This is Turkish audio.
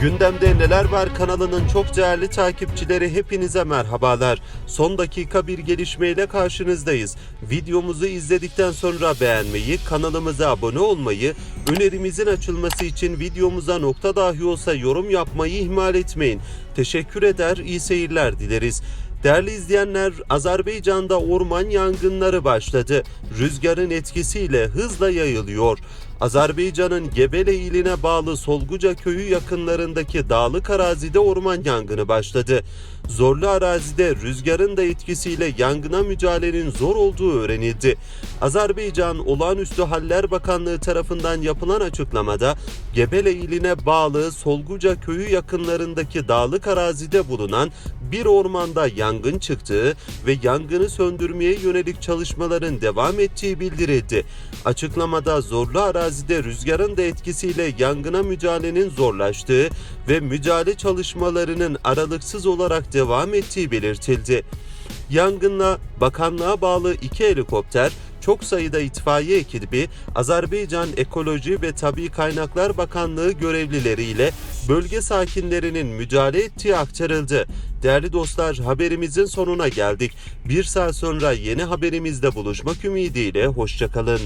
Gündemde Neler Var kanalının çok değerli takipçileri hepinize merhabalar. Son dakika bir gelişmeyle karşınızdayız. Videomuzu izledikten sonra beğenmeyi, kanalımıza abone olmayı, önerimizin açılması için videomuza nokta dahi olsa yorum yapmayı ihmal etmeyin. Teşekkür eder, iyi seyirler dileriz. Değerli izleyenler, Azerbaycan'da orman yangınları başladı. Rüzgarın etkisiyle hızla yayılıyor. Azerbaycan'ın Gebele iline bağlı Solguca köyü yakınlarındaki dağlık arazide orman yangını başladı. Zorlu arazide rüzgarın da etkisiyle yangına mücadelenin zor olduğu öğrenildi. Azerbaycan Olağanüstü Haller Bakanlığı tarafından yapılan açıklamada Gebele iline bağlı Solguca köyü yakınlarındaki dağlık arazide bulunan bir ormanda yangın çıktığı ve yangını söndürmeye yönelik çalışmaların devam ettiği bildirildi. Açıklamada zorlu arazide rüzgarın da etkisiyle yangına mücadelenin zorlaştığı ve mücadele çalışmalarının aralıksız olarak devam ettiği belirtildi. Yangınla bakanlığa bağlı iki helikopter, çok sayıda itfaiye ekibi, Azerbaycan Ekoloji ve Tabi Kaynaklar Bakanlığı görevlileriyle bölge sakinlerinin müdahale ettiği aktarıldı. Değerli dostlar haberimizin sonuna geldik. Bir saat sonra yeni haberimizde buluşmak ümidiyle hoşçakalın.